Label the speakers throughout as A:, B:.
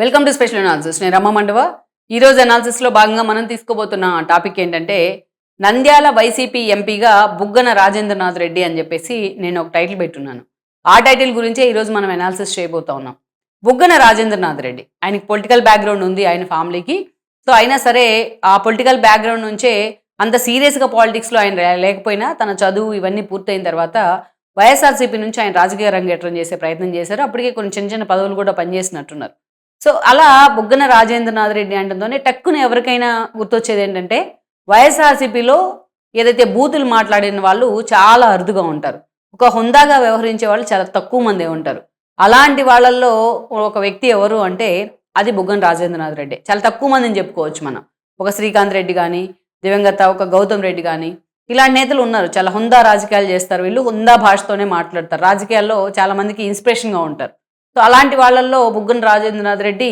A: Welcome to special analysis నేను రమ్మ మండవ. ఈరోజు అనాలిసిస్లో భాగంగా మనం తీసుకోబోతున్న టాపిక్ ఏంటంటే నంద్యాల వైసీపీ ఎంపీగా బుగ్గన రాజేంద్రనాథ్ రెడ్డి అని చెప్పేసి నేను ఒక టైటిల్ పెట్టున్నాను. ఆ టైటిల్ గురించే ఈరోజు మనం అనాలిసిస్ చేయబోతా ఉన్నాం. బుగ్గన రాజేంద్రనాథ్ రెడ్డి ఆయనకి పొలిటికల్ బ్యాక్గ్రౌండ్ ఉంది ఆయన ఫ్యామిలీకి సో అయినా సరే ఆ పొలిటికల్ బ్యాక్గ్రౌండ్ నుంచే అంత సీరియస్గా పాలిటిక్స్లో ఆయన లేకపోయినా తన చదువు ఇవన్నీ పూర్తయిన తర్వాత వైఎస్ఆర్సీపీ నుంచి ఆయన రాజకీయ రంగేట్రం చేసే ప్రయత్నం చేశారు. అప్పటికే కొన్ని చిన్న చిన్న పదవులు కూడా పనిచేసినట్టున్నారు. సో అలా బుగ్గన రాజేంద్రనాథ్ రెడ్డి అంటుందోనే టక్కున ఎవరికైనా గుర్తొచ్చేది ఏంటంటే వైఎస్ఆర్సీపీలో ఏదైతే బూతులు మాట్లాడిన వాళ్ళు చాలా అరుదుగా ఉంటారు. ఒక హుందాగా వ్యవహరించే వాళ్ళు చాలా తక్కువ మందే ఉంటారు. అలాంటి వాళ్ళల్లో ఒక వ్యక్తి ఎవరు అంటే అది బుగ్గన రాజేంద్రనాథ్ రెడ్డి. చాలా తక్కువ మందిని చెప్పుకోవచ్చు మనం. ఒక శ్రీకాంత్ రెడ్డి కానీ దివంగత ఒక గౌతమ్ రెడ్డి కానీ ఇలాంటి నేతలు ఉన్నారు. చాలా హుందా రాజకీయాలు చేస్తారు. వీళ్ళు హుందా భాషతోనే మాట్లాడతారు. రాజకీయాల్లో చాలా మందికి ఇన్స్పిరేషన్గా ఉంటారు. సో అలాంటి వాళ్ళల్లో బుగ్గన రాజేంద్రనాథ్ రెడ్డి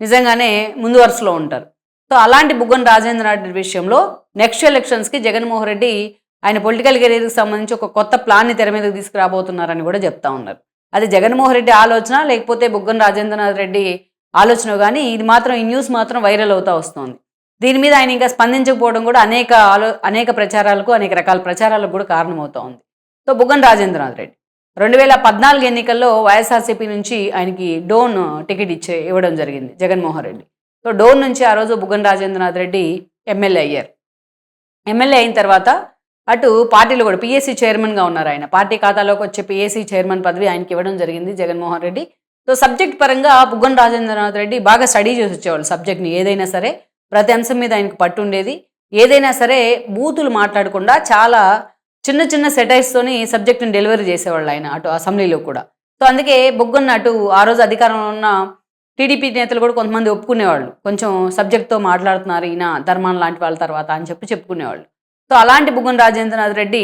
A: నిజంగానే ముందు వరుసలో ఉంటారు. సో అలాంటి బుగ్గన రాజేంద్రనాథ్ రెడ్డి విషయంలో నెక్స్ట్ ఎలక్షన్స్కి జగన్మోహన్ రెడ్డి ఆయన పొలిటికల్ కెరీర్కి సంబంధించి ఒక కొత్త ప్లాన్ని తెర మీదకి తీసుకురాబోతున్నారని కూడా చెప్తా ఉన్నారు. అది జగన్మోహన్ రెడ్డి ఆలోచన లేకపోతే బుగ్గన రాజేంద్రనాథ్ రెడ్డి ఆలోచన కానీ ఇది మాత్రం ఈ న్యూస్ మాత్రం వైరల్ అవుతా వస్తుంది. దీని మీద ఆయన ఇంకా స్పందించకపోవడం కూడా అనేక ఆలో అనేక ప్రచారాలకు అనేక రకాల ప్రచారాలకు కూడా కారణమవుతా ఉంది. సో బుగ్గన రాజేంద్రనాథ్ రెడ్డి రెండు వేల పద్నాలుగు ఎన్నికల్లో వైఎస్ఆర్సీపీ నుంచి ఆయనకి డోన్ టికెట్ ఇచ్చే ఇవ్వడం జరిగింది జగన్మోహన్ రెడ్డి. సో డోన్ నుంచి ఆ రోజు బుగ్గన రాజేంద్రనాథ్ రెడ్డి ఎమ్మెల్యే అయ్యారు. ఎమ్మెల్యే అయిన తర్వాత అటు పార్టీలో కూడా పిఎస్సీ చైర్మన్గా ఉన్నారు ఆయన. పార్టీ ఖాతాలోకి వచ్చే పిఎస్సి చైర్మన్ పదవి ఆయనకి ఇవ్వడం జరిగింది జగన్మోహన్ రెడ్డి. సో సబ్జెక్ట్ పరంగా బుగ్గన రాజేంద్రనాథ్ రెడ్డి బాగా స్టడీ చేసి వచ్చేవాళ్ళు సబ్జెక్ట్ని. ఏదైనా సరే ప్రతి అంశం మీద ఆయనకు పట్టు ఉండేది. ఏదైనా సరే బూతులు మాట్లాడకుండా చాలా చిన్న చిన్న సెటైర్స్తోని సబ్జెక్ట్ని డెలివరీ చేసేవాళ్ళు ఆయన అటు అసెంబ్లీలో కూడా. సో అందుకే బొగ్గున్న అటు ఆ రోజు అధికారంలో ఉన్న టీడీపీ నేతలు కూడా కొంతమంది ఒప్పుకునేవాళ్ళు. కొంచెం సబ్జెక్ట్తో మాట్లాడుతున్నారు ఈయన ధర్మాన్ లాంటి వాళ్ళ తర్వాత అని చెప్పి చెప్పుకునేవాళ్ళు. సో అలాంటి బుగ్గన రాజేంద్రనాథ్ రెడ్డి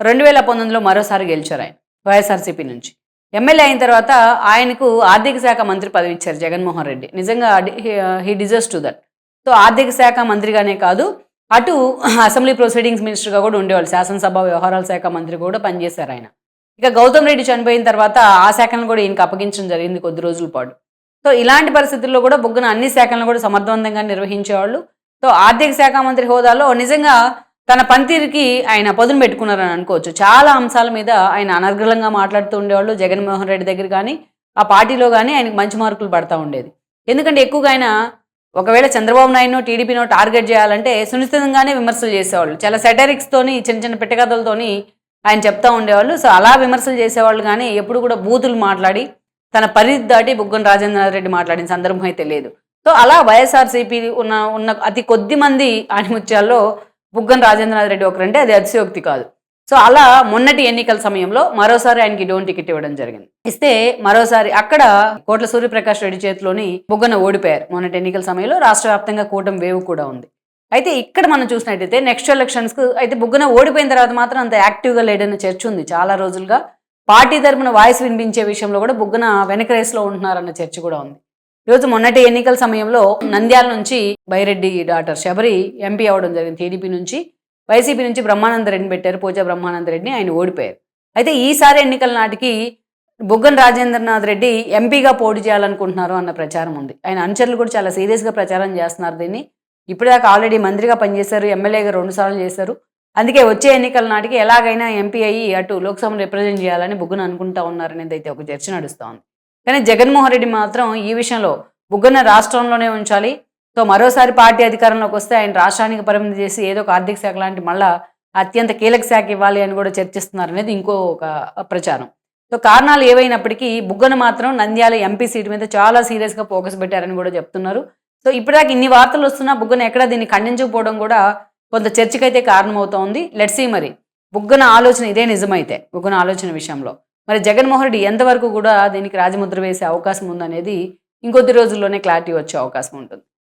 A: రెండు వేల పంతొమ్మిదిలో మరోసారి గెలిచారు ఆయన వైఎస్ఆర్సీపీ నుంచి. ఎమ్మెల్యే అయిన తర్వాత ఆయనకు ఆర్థిక శాఖ మంత్రి పదవి ఇచ్చారు జగన్మోహన్ రెడ్డి. నిజంగా he deserves to that so ఆర్థిక శాఖ మంత్రిగానే కాదు అటు అసెంబ్లీ ప్రొసీడింగ్స్ మినిస్టర్గా కూడా ఉండేవాళ్ళు. శాసనసభ వ్యవహారాల శాఖ మంత్రి కూడా పనిచేశారు ఆయన. ఇక గౌతమ్ రెడ్డి చనిపోయిన తర్వాత ఆ శాఖలను కూడా ఈయనకి అప్పగించడం జరిగింది కొద్ది రోజుల పాటు. సో ఇలాంటి పరిస్థితుల్లో కూడా బొగ్గున అన్ని శాఖలను కూడా సమర్థవంతంగా నిర్వహించేవాళ్ళు. సో ఆర్థిక శాఖ మంత్రి హోదాలో నిజంగా తన పనితీరుకి ఆయన పదును పెట్టుకున్నారని అనుకోవచ్చు. చాలా అంశాల మీద ఆయన అనర్గళంగా మాట్లాడుతూ ఉండేవాళ్ళు. జగన్మోహన్ రెడ్డి దగ్గర కానీ ఆ పార్టీలో కానీ ఆయనకు మంచి మార్కులు పడతా ఉండేది. ఎందుకంటే ఎక్కువగా ఆయన ఒకవేళ చంద్రబాబు నాయుడునో టీడీపీనో టార్గెట్ చేయాలంటే సునిశ్చితంగానే విమర్శలు చేసేవాళ్ళు. చాలా సెటరిక్స్తోని చిన్న చిన్న పెట్టకథలతోని ఆయన చెప్తా ఉండేవాళ్ళు. సో అలా విమర్శలు చేసేవాళ్ళు కానీ ఎప్పుడు కూడా బూతులు మాట్లాడి తన పరిధి దాటి బుగ్గన రాజేంద్రనాథ్ రెడ్డి మాట్లాడిన సందర్భం అయితే లేదు. సో అలా వైఎస్ఆర్సీపీ ఉన్న ఉన్న అతి కొద్ది మంది ఆణిముత్యాల్లో బుగ్గన రాజేంద్రనాథ్ రెడ్డి ఒకరంటే అది అతిశయోక్తి కాదు. సో అలా మొన్నటి ఎన్నికల సమయంలో మరోసారి ఆయనకి డోన్ టికెట్ ఇవ్వడం జరిగింది. ఇస్తే మరోసారి అక్కడ కోట్ల సూర్యప్రకాష్ రెడ్డి చేతిలోని బుగ్గన ఓడిపోయారు. మొన్నటి ఎన్నికల సమయంలో రాష్ట్ర వ్యాప్తంగా కూటమి వేవు కూడా ఉంది. అయితే ఇక్కడ మనం చూసినట్టయితే నెక్స్ట్ ఎలక్షన్స్కు అయితే బుగ్గన ఓడిపోయిన తర్వాత మాత్రం అంత యాక్టివ్గా లేడన్న చర్చ ఉంది. చాలా రోజులుగా పార్టీ తరపున వాయిస్ వినిపించే విషయంలో కూడా బుగ్గన వెనక రేస్లో ఉంటున్నారన్న చర్చ కూడా ఉంది. ఈరోజు మొన్నటి ఎన్నికల సమయంలో నంద్యాల నుంచి బైరెడ్డి డాటర్ శబరి ఎంపీ అవ్వడం జరిగింది. టీడీపీ నుంచి వైసీపీ నుంచి బ్రహ్మానంద రెడ్డిని పెట్టారు పూజా బ్రహ్మానందరెడ్డిని ఆయన ఓడిపోయారు. అయితే ఈసారి ఎన్నికల నాటికి బుగ్గన రాజేంద్రనాథ్ రెడ్డి ఎంపీగా పోటీ చేయాలనుకుంటున్నారు అన్న ప్రచారం ఉంది. ఆయన అనుచరులు కూడా చాలా సీరియస్గా ప్రచారం చేస్తున్నారు దీన్ని. ఇప్పటిదాకా ఆల్రెడీ మంత్రిగా పనిచేశారు ఎమ్మెల్యేగా రెండు సార్లు చేశారు. అందుకే వచ్చే ఎన్నికల నాటికి ఎలాగైనా ఎంపీ అయ్యి అటు లోక్సభను రిప్రజెంట్ చేయాలని బుగ్గన అనుకుంటా ఉన్నారనేది అయితే ఒక చర్చ నడుస్తోంది. కానీ జగన్మోహన్ రెడ్డి మాత్రం ఈ విషయంలో బుగ్గన రాష్ట్రంలోనే ఉంచాలి సో మరోసారి పార్టీ అధికారంలోకి వస్తే ఆయన రాష్ట్రానికి పరిమితి చేసి ఏదో ఒక ఆర్థిక శాఖ లాంటి మళ్ళా అత్యంత కీలక శాఖ ఇవ్వాలి అని కూడా చర్చిస్తున్నారు అనేది ఇంకో ఒక ప్రచారం. సో కారణాలు ఏవైనప్పటికీ బుగ్గను మాత్రం నంద్యాల ఎంపీ సీటు మీద చాలా సీరియస్గా ఫోకస్ పెట్టారని కూడా చెప్తున్నారు. సో ఇప్పటిదాకా ఇన్ని వార్తలు వస్తున్నా బుగ్గన ఎక్కడ దీన్ని ఖండించకపోవడం కూడా కొంత చర్చకైతే కారణమవుతోంది. లెట్స్ సీ మరి. బుగ్గన ఆలోచన ఇదే నిజమైతే బుగ్గన ఆలోచన విషయంలో. మరి జగన్మోహన్ రెడ్డి ఎంతవరకు కూడా దీనికి రాజముద్ర వేసే అవకాశం ఉందనేది ఇంకొద్ది రోజుల్లోనే క్లారిటీ వచ్చే అవకాశం ఉంటుంది.